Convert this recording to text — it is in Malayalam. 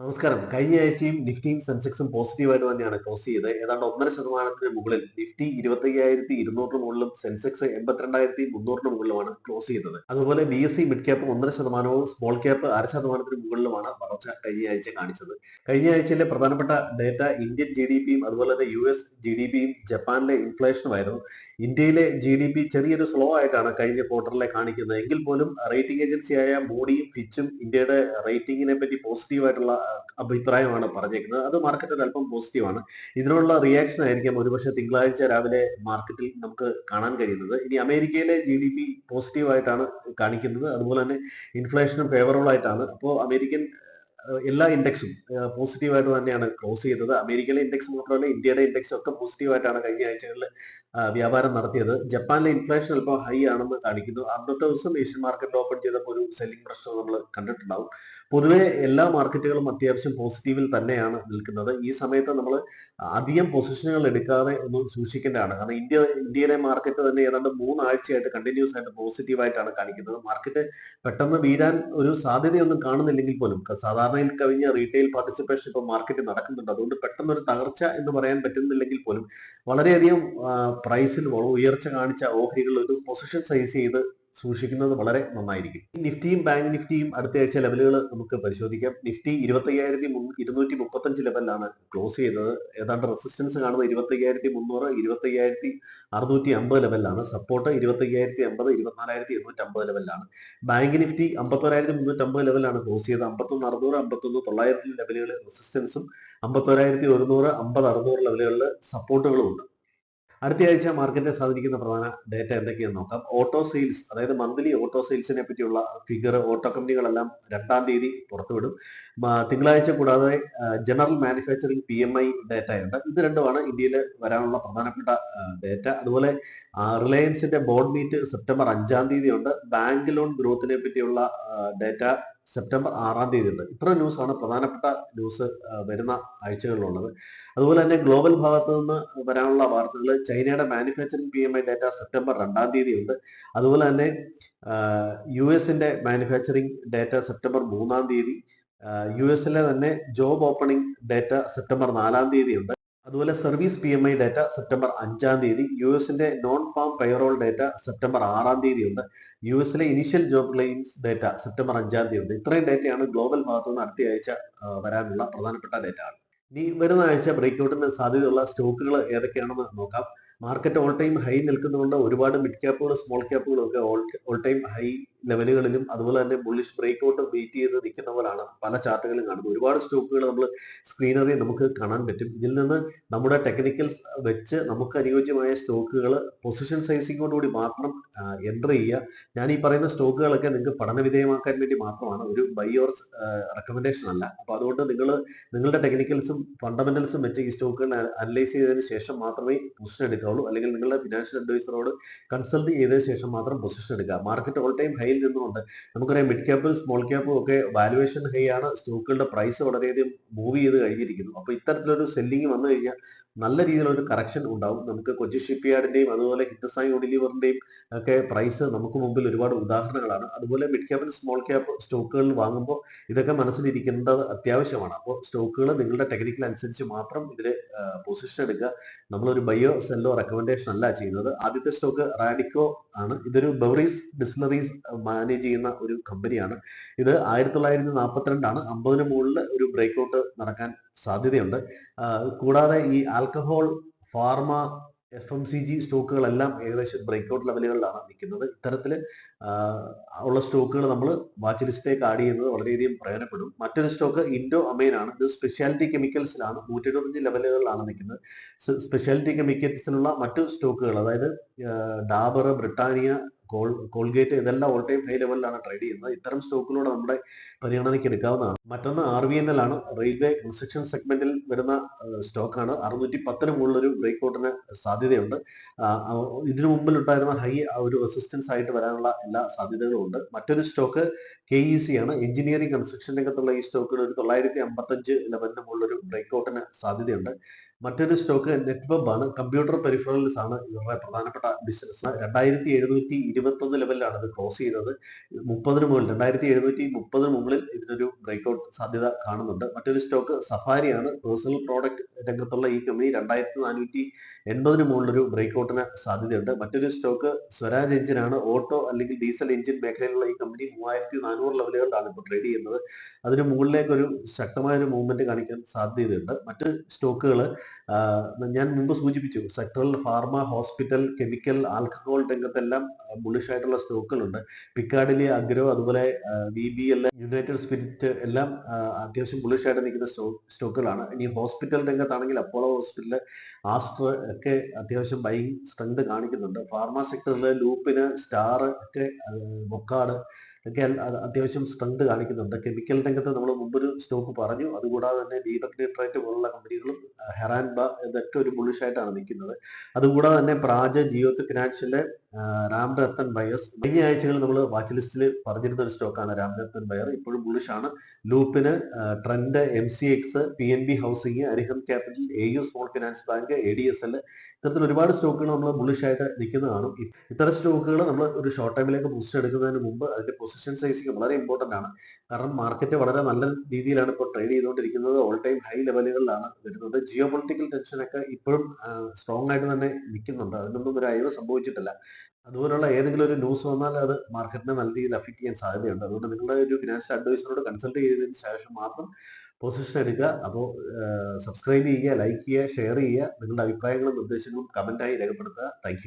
നമസ്കാരം. കഴിഞ്ഞ ആഴ്ചയും നിഫ്റ്റിയും സെൻസെക്സും പോസിറ്റീവായിട്ട് തന്നെയാണ് ക്ലോസ് ചെയ്തത്. ഏതാണ്ട് ഒന്നര ശതമാനത്തിന് മുകളിൽ നിഫ്റ്റി ഇരുപത്തി അയ്യായിരത്തി ഇരുന്നൂറിന് മുകളിലും സെൻസെക്സ് എൺപത്തിരണ്ടായിരത്തി മുന്നൂറിന് മുകളിലുമാണ് ക്ലോസ് ചെയ്തത്. അതുപോലെ B S C mid cap ഒന്നര ശതമാനവും സ്മോൾ ക്യാപ്പ് അര ശതമാനത്തിന് മുകളിലുമാണ് വളർച്ച കഴിഞ്ഞ ആഴ്ച കാണിച്ചത്. കഴിഞ്ഞ ആഴ്ചയിലെ പ്രധാനപ്പെട്ട ഡേറ്റ ഇന്ത്യൻ ജി ഡി പിയും അതുപോലെ തന്നെ യു എസ് ജി ഡി പിയും ജപ്പാനിലെ ഇൻഫ്ലേഷനുമായിരുന്നു ഇന്ത്യയിലെ ജി ഡി പി ചെറിയൊരു സ്ലോ ആയിട്ടാണ് കഴിഞ്ഞ ക്വാർട്ടറിലെ കാണിക്കുന്നത്. എങ്കിൽ പോലും റേറ്റിംഗ് ഏജൻസിയായ മൂഡിയും ഫിച്ചും ഇന്ത്യയുടെ റേറ്റിംഗിനെ പറ്റി പോസിറ്റീവായിട്ടുള്ള അഭിപ്രായമാണ് പറഞ്ഞേക്കുന്നത് അത് മാർക്കറ്റിൽ അല്പം പോസിറ്റീവാണ് ഇതിനുള്ള റിയാക്ഷൻ ആയിരിക്കാം ഒരുപക്ഷെ തിങ്കളാഴ്ച രാവിലെ മാർക്കറ്റിൽ നമുക്ക് കാണാൻ കഴിയുന്നത്. ഇനി അമേരിക്കയിലെ ജി ഡി പി പോസിറ്റീവായിട്ടാണ് കാണിക്കുന്നത്. അതുപോലെ തന്നെ ഇൻഫ്ലേഷനും ഫേവറബിൾ ആയിട്ടാണ്. അപ്പോൾ അമേരിക്കൻ എല്ലാ ഇൻഡെക്സും പോസിറ്റീവായിട്ട് തന്നെയാണ് ക്ലോസ് ചെയ്തത്. അമേരിക്കയിലെ ഇൻഡെക്സ് മാത്രമല്ല ഇന്ത്യയുടെ ഇൻഡെക്സും ഒക്കെ പോസിറ്റീവായിട്ടാണ് കഴിഞ്ഞ ആഴ്ചകളിൽ വ്യാപാരം നടത്തിയത്. ജപ്പാനിലെ ഇൻഫ്ലേഷൻ അല്പം ഹൈ ആണെന്ന് കാണിക്കുന്നു. അന്നത്തെ ദിവസം ഏഷ്യൻ മാർക്കറ്റ് ഓപ്പൺ ചെയ്തപ്പോൾ ഒരു സെല്ലിംഗ് പ്രഷർ നമ്മൾ കണ്ടിട്ടുണ്ടാവും. പൊതുവെ എല്ലാ മാർക്കറ്റുകളും അത്യാവശ്യം പോസിറ്റീവിൽ തന്നെയാണ് നിൽക്കുന്നത്. ഈ സമയത്ത് നമ്മൾ അധികം പൊസിഷനുകൾ എടുക്കാതെ ഒന്ന് സൂക്ഷിക്കേണ്ടതാണ്. കാരണം ഇന്ത്യ ഇന്ത്യയിലെ മാർക്കറ്റ് തന്നെ ഏതാണ്ട് മൂന്നാഴ്ചയായിട്ട് കണ്ടിന്യൂസ് ആയിട്ട് പോസിറ്റീവായിട്ടാണ് കാണിക്കുന്നത്. മാർക്കറ്റ് പെട്ടെന്ന് വീഴാൻ ഒരു സാധ്യതയൊന്നും കാണുന്നില്ലെങ്കിൽ പോലും ക- സാധാരണയിൽ കവിഞ്ഞ റീറ്റെയിൽ പാർട്ടിസിപ്പേഷൻ ഇപ്പോൾ മാർക്കറ്റ് നടക്കുന്നുണ്ട്. അതുകൊണ്ട് പെട്ടെന്ന് ഒരു തകർച്ച എന്ന് പറയാൻ പറ്റുന്നില്ലെങ്കിൽ പോലും വളരെയധികം പ്രൈസിൽ ഉയർച്ച കാണിച്ച ഓഹരികൾ ഒരു പൊസിഷൻ സൈസ് ചെയ്ത് സൂക്ഷിക്കുന്നത് വളരെ നന്നായിരിക്കും. നിഫ്റ്റിയും ബാങ്ക് നിഫ്റ്റിയും അടുത്ത ആഴ്ച ലെവലുകൾ നമുക്ക് പരിശോധിക്കാം. നിഫ്റ്റി ഇരുപത്തയ്യായിരത്തി ഇരുന്നൂറ്റി മുപ്പത്തഞ്ച് ലെവലിലാണ് ക്ലോസ് ചെയ്തത്. ഏതാണ്ട് റെസിസ്റ്റൻസ് കാണുന്നത് ഇരുപത്തയ്യായിരത്തി മുന്നൂറ് ഇരുപത്തയ്യായിരത്തി അറുന്നൂറ്റി അമ്പത് ലെവലിലാണ്. സപ്പോർട്ട് ഇരുപത്തയ്യായിരത്തി അമ്പത് ഇരുപത്തിനാലായിരത്തി എണ്ണൂറ്റി അമ്പത് ലെവലിലാണ്. ബാങ്ക് നിഫ്റ്റി അമ്പത്തോരായിരത്തി മുന്നൂറ്റി അമ്പത് ലെവലിലാണ് ക്ലോസ് ചെയ്തത്. അമ്പത്തൊന്ന് അറുന്നൂറ് അമ്പത്തൊന്ന് തൊള്ളായിരത്തി ലെവലുകളിൽ റെസിസ്റ്റൻസും അമ്പത്തോരായിരത്തി ഒരുന്നൂറ് അമ്പത് അറുന്നൂറ് ലെവലുകളിൽ സപ്പോർട്ടുകളും ഉണ്ട് അടുത്ത ആഴ്ച മാർക്കറ്റിനെ സ്വാധീനിക്കുന്ന പ്രധാന ഡേറ്റ എന്തൊക്കെയാണെന്ന് നോക്കാം. ഓട്ടോ സെയിൽസ് അതായത് മന്ത്ലി ഓട്ടോ സെയിൽസിനെ പറ്റിയുള്ള ഫിഗർ ഓട്ടോ കമ്പനികളെല്ലാം രണ്ടാം തീയതി പുറത്തുവിടും. തിങ്കളാഴ്ച കൂടാതെ general manufacturing P M I data ഉണ്ട്. ഇത് രണ്ടുമാണ് ഇന്ത്യയിൽ വരാനുള്ള പ്രധാനപ്പെട്ട ഡേറ്റ അതുപോലെ റിലയൻസിന്റെ ബോർഡ് മീറ്റ് സെപ്റ്റംബർ അഞ്ചാം തീയതി ഉണ്ട് ബാങ്ക് ലോൺ ഗ്രോത്തിനെ പറ്റിയുള്ള ഡേറ്റ സെപ്റ്റംബർ ആറാം തീയതി ഉണ്ട് ഇത്ര ന്യൂസാണ് പ്രധാനപ്പെട്ട ന്യൂസ് വരുന്ന ആഴ്ചകളിലുള്ളത്. അതുപോലെ തന്നെ ഗ്ലോബൽ ഭാഗത്ത് നിന്ന് വരാനുള്ള വാർത്തകൾ ചൈനയുടെ manufacturing P M I data September രണ്ടാം തീയതി ഉണ്ട് അതുപോലെ തന്നെ യു എസിന്റെ മാനുഫാക്ചറിംഗ് ഡാറ്റ സെപ്റ്റംബർ മൂന്നാം തീയതി യു എസിലെ തന്നെ ജോബ് ഓപ്പണിംഗ് ഡാറ്റ സെപ്റ്റംബർ നാലാം തീയതി ഉണ്ട് അതുപോലെ service P M I data September അഞ്ചാം തീയതി യു എസിന്റെ non farm payroll data September ആറാം തീയതി ഉണ്ട് യു എസിലെ initial job claims data September അഞ്ചാം തീയതി ഉണ്ട് ഇത്രയും ഡാറ്റയാണ് ഗ്ലോബൽ ഭാഗത്തു നിന്ന് അടുത്ത ആഴ്ച വരാനുള്ള പ്രധാനപ്പെട്ട ഡാറ്റ ഇനി വരുന്ന ആഴ്ച ബ്രേക്ക്ഔട്ടിന് സാധ്യതയുള്ള സ്റ്റോക്കുകൾ ഏതൊക്കെയാണെന്ന് നോക്കാം. മാർക്കറ്റ് ഓൾ ടൈം ഹൈ നിൽക്കുന്നതുകൊണ്ട് ഒരുപാട് മിഡ് ക്യാപ്പുകളും സ്മോൾ ക്യാപ്പുകളും ഒക്കെ ഓൾ ടൈം ഹൈ ലെവലുകളിലും അതുപോലെ തന്നെ ബുള്ളിഷ് ബ്രേക്ക് ഔട്ട് വെയിറ്റ് ചെയ്ത് നിൽക്കുന്ന പോലാണ് പല ചാർട്ടുകളും കാണുന്നത്. ഒരുപാട് സ്റ്റോക്കുകൾ നമ്മൾ സ്ക്രീനറി നമുക്ക് കാണാൻ പറ്റും. ഇതിൽ നിന്ന് നമ്മുടെ ടെക്നിക്കൽസ് വെച്ച് നമുക്ക് അനുയോജ്യമായ സ്റ്റോക്കുകൾ പൊസിഷൻ സൈസിങ്ങോടുകൂടി മാത്രം എന്റർ ചെയ്യുക. ഞാൻ ഈ പറയുന്ന സ്റ്റോക്കുകളൊക്കെ നിങ്ങൾക്ക് പഠന വിധേയമാക്കാൻ വേണ്ടി മാത്രമാണ്. ഒരു ബൈ ഓർ റെക്കമെൻഡേഷൻ അല്ല. അപ്പോൾ അതുകൊണ്ട് നിങ്ങൾ നിങ്ങളുടെ ടെക്നിക്കൽസും ഫണ്ടമെന്റൽസും വെച്ച് ഈ സ്റ്റോക്കുകൾ അനലൈസ് ചെയ്തതിന് ശേഷം മാത്രമേ പൊസിഷൻ എടുക്കാവുള്ളൂ. അല്ലെങ്കിൽ നിങ്ങളുടെ ഫിനാൻഷ്യൽ അഡ്വൈസറോട് കൺസൾട്ട് ചെയ്തതിന് ശേഷം മാത്രം പൊസിഷൻ എടുക്കുക. മാർക്കറ്റ് ഓൾ ടൈം ഹൈയിൽ നിന്നുകൊണ്ട് നമുക്കറിയാം മിഡ് ക്യാപ്പും സ്മോൾ ക്യാപ്പും ഒക്കെ വാലുവേഷൻ ഹൈ ആണ്. സ്റ്റോക്കുകളുടെ പ്രൈസ് വളരെയധികം മൂവ് ചെയ്ത് കഴിഞ്ഞിരിക്കുന്നു. അപ്പോൾ ഇത്തരത്തിലൊരു സെല്ലിംഗ് വന്നു കഴിഞ്ഞാൽ നല്ല രീതിയിലൊരു കറക്ഷൻ ഉണ്ടാവും. നമുക്ക് കൊച്ചി ഷിപ്പ് യാർഡിന്റെയും അതുപോലെ ഹിന്ദുസ്ഥാൻ യൂണിലിവറിന്റെയും ഒക്കെ പ്രൈസ് നമുക്ക് മുമ്പിൽ ഒരുപാട് ഉദാഹരണങ്ങളാണ്. അതുപോലെ മിഡ് ക്യാപ്പിൽ സ്മോൾ ക്യാപ്പ് സ്റ്റോക്കുകൾ വാങ്ങുമ്പോൾ ഇതൊക്കെ മനസ്സിലിരിക്കേണ്ടത് അത്യാവശ്യമാണ്. അപ്പോൾ സ്റ്റോക്കുകൾ നിങ്ങളുടെ ടെക്നിക്കൽ അനുസരിച്ച് മാത്രം ഇതിൽ പൊസിഷൻ എടുക്കുക. നമ്മളൊരു ബയോ സെല്ലോ റെക്കമെൻഡേഷൻ അല്ല ചെയ്യുന്നത്. ആദ്യത്തെ സ്റ്റോക്ക് റാഡിക്കോ ആണ്. ഇതൊരു ബവറീസ് ഡിസ്റ്റിലറീസ് മാനേജ് ചെയ്യുന്ന ഒരു കമ്പനിയാണ് ഇത് ആയിരത്തി തൊള്ളായിരത്തി നാൽപ്പത്തിരണ്ടാണ് അമ്പതിന് മുകളിൽ ഒരു ബ്രേക്ക് ഔട്ട് നടക്കാൻ സാധ്യതയുണ്ട്. കൂടാതെ ഈ alcohol pharma F M C G സ്റ്റോക്കുകളെല്ലാം ഏകദേശം ബ്രേക്ക് ഔട്ട് ലെവലുകളിലാണ് നിൽക്കുന്നത്. ഇത്തരത്തിൽ ഉള്ള സ്റ്റോക്കുകൾ നമ്മൾ വാച്ച് ലിസ്റ്റിലേക്ക് ആഡ് ചെയ്യുന്നത് വളരെയധികം പ്രയോജനപ്പെടും. മറ്റൊരു സ്റ്റോക്ക് ഇൻഡോ അമൈൻ ആണ്. ഇത് സ്പെഷ്യാലിറ്റി കെമിക്കൽസിലാണ് നൂറ്റി എഴുപത്തഞ്ച് ലെവലുകളിലാണ് നിൽക്കുന്നത്. സ്പെഷ്യാലിറ്റി കെമിക്കൽസിലുള്ള മറ്റു സ്റ്റോക്കുകൾ അതായത് ഡാബർ ബ്രിട്ടാനിയ കോൾ കോൾഗേറ്റ് ഇതെല്ലാം ഓൾ ടൈം ഹൈ ലെവലിലാണ് ട്രേഡ് ചെയ്യുന്നത്. ഇത്തരം സ്റ്റോക്കിലൂടെ നമ്മുടെ പരിഗണനയ്ക്ക് എടുക്കാവുന്നതാണ്. മറ്റൊന്ന് ആർ വി എൻ എൽ ആണ്. റെയിൽവേ കൺസ്ട്രക്ഷൻ സെഗ്മെന്റിൽ വരുന്ന സ്റ്റോക്കാണ് അറുന്നൂറ്റി പത്തിന് മുകളിലൊരു ബ്രേക്ക് ഔട്ടിന് സാധ്യതയുണ്ട് ഇതിനു മുമ്പിൽ ഉണ്ടായിരുന്ന ഹൈ ഒരു റെസിസ്റ്റൻസ് ആയിട്ട് വരാനുള്ള എല്ലാ സാധ്യതകളും ഉണ്ട്. മറ്റൊരു സ്റ്റോക്ക് കെ ഇ സി ആണ്. എഞ്ചിനീയറിംഗ് കൺസ്ട്രക്ഷൻ രംഗത്തുള്ള ഈ സ്റ്റോക്കിന് ഒരു തൊള്ളായിരത്തി അമ്പത്തഞ്ച് ലെവലിന് മുകളിലൊരു ബ്രേക്ക് ഔട്ടിന് സാധ്യതയുണ്ട്. മറ്റൊരു സ്റ്റോക്ക് നെറ്റ് ആണ്. കമ്പ്യൂട്ടർ പെരിഫറൽസ് ആണ് ഇവരുടെ പ്രധാനപ്പെട്ട ബിസിനസ് രണ്ടായിരത്തി എഴുന്നൂറ്റി ഇരുപത്തൊന്ന് ലെവലിലാണ് ഇത് ക്ലോസ് ചെയ്തത് മുപ്പതിന് മുകളിൽ രണ്ടായിരത്തി എഴുന്നൂറ്റി മുപ്പതിന് മുകളിൽ ഇതിനൊരു ബ്രേക്ക്ഔട്ട് സാധ്യത കാണുന്നുണ്ട്. മറ്റൊരു സ്റ്റോക്ക് സഫാരിയാണ് പേഴ്സണൽ പ്രോഡക്റ്റ് രംഗത്തുള്ള ഈ കമ്പനി രണ്ടായിരത്തി നാനൂറ്റി എൺപതിന് മുകളിലൊരു ബ്രേക്ക്ഔട്ടിന് സാധ്യതയുണ്ട്. മറ്റൊരു സ്റ്റോക്ക് സ്വരാജ് എഞ്ചിനാണ് ഓട്ടോ അല്ലെങ്കിൽ ഡീസൽ എഞ്ചിൻ മേഖലയിലുള്ള ഈ കമ്പനി മൂവായിരത്തി നാനൂറ് ലെവലുകളിലാണ് ഇപ്പോൾ ട്രേഡ് ചെയ്യുന്നത്. അതിന് മുകളിലേക്ക് ഒരു ശക്തമായ ഒരു മൂവ്മെന്റ് കാണിക്കാൻ സാധ്യതയുണ്ട്. മറ്റ് സ്റ്റോക്കുകൾ ഞാൻ മുമ്പ് സൂചിപ്പിച്ചു sectoral pharma hospital chemical alcohol രംഗത്തെല്ലാം bullish ആയിട്ടുള്ള സ്റ്റോക്കുകളുണ്ട്. പിക്കാഡിലെ അഗ്രോ അതുപോലെ V B L united spirit എല്ലാം അത്യാവശ്യം ബുള്ളിഷ് ആയിട്ട് നിൽക്കുന്ന സ്റ്റോക്കുകളാണ്. ഇനി ഹോസ്പിറ്റൽ രംഗത്താണെങ്കിൽ അപ്പോളോ ഹോസ്പിറ്റൽ ആസ്ട്ര ഒക്കെ അത്യാവശ്യം ബൈങ് സ്ട്രെങ്ത് കാണിക്കുന്നുണ്ട്. ഫാർമ സെക്ടറിൽ ലൂപ്പിന് സ്റ്റാർ ഒക്കെ മൊക്കാട് ഒക്കെ അത്യാവശ്യം സ്ട്രെങ്ത് കാണിക്കുന്നുണ്ട്. കെമിക്കൽ രംഗത്ത് നമ്മൾ മുമ്പൊരു സ്റ്റോക്ക് പറഞ്ഞു. അതുകൂടാതെ തന്നെ ദീപക് നിട്രൈറ്റ് പോലുള്ള കമ്പനികളും ഹെറാൻബ ഇതൊക്കെ ഒരു ബുള്ളിഷായിട്ടാണ് നിൽക്കുന്നത്. അതുകൂടാതെ തന്നെ പ്രാജ ജിയോത്ത് ഫിനാൻഷ്യൽ രാം രത്തൻ ബയേഴ്സ്. കഴിഞ്ഞ ആഴ്ചകളിൽ നമ്മൾ വാച്ച് ലിസ്റ്റിൽ പറഞ്ഞിരുന്ന ഒരു സ്റ്റോക്കാണ് രാംരത്തൻ ബയർ. ഇപ്പോഴും ബുളിഷ് ആണ്. ലൂപ്പിന് trend M C X P N B housing Arihant capital A U small finance bank A D S L ഇത്തരത്തിൽ ഒരുപാട് സ്റ്റോക്കുകൾ നമ്മൾ ബുളിഷ് ആയിട്ട് നിൽക്കുന്നതാണ് ഇത്തരം സ്റ്റോക്കുകൾ നമ്മൾ ഒരു ഷോർട്ട് ടൈമിലേക്ക് ബൂസ്റ്റ് എടുക്കുന്നതിന് മുമ്പ് അതിന്റെ പൊസിഷൻ സൈസിങ് വളരെ ഇമ്പോർട്ടന്റ് ആണ്. കാരണം മാർക്കറ്റ് വളരെ നല്ല രീതിയിലാണ് ഇപ്പോൾ ട്രേഡ് ചെയ്തുകൊണ്ടിരിക്കുന്നത്. ഓൾ ടൈം ഹൈ ലെവലുകളിലാണ് വരുന്നത്. ജിയോ പൊളിറ്റിക്കൽ ടെൻഷനൊക്കെ ഇപ്പോഴും സ്ട്രോങ് ആയിട്ട് തന്നെ നിൽക്കുന്നുണ്ട് അതിനൊന്നും ഒരു അയവ് സംഭവിച്ചിട്ടില്ല. അതുപോലുള്ള ഏതെങ്കിലും ഒരു ന്യൂസ് വന്നാൽ അത് മാർക്കറ്റിനെ നല്ല രീതിയിൽ അഫക്ട് ചെയ്യാൻ സാധ്യതയുണ്ട്. അതുകൊണ്ട് നിങ്ങളുടെ ഒരു ഫിനാൻഷ്യൽ അഡ്വൈസറോട് കൺസൾട്ട് ചെയ്തതിന് ശേഷം മാത്രം പൊസിഷൻ എടുക്കുക. അപ്പോൾ സബ്സ്ക്രൈബ് ചെയ്യുക ലൈക്ക് ചെയ്യുക ഷെയർ ചെയ്യുക. നിങ്ങളുടെ അഭിപ്രായങ്ങളും നിർദ്ദേശങ്ങളും കമന്റായി രേഖപ്പെടുത്തുക. താങ്ക്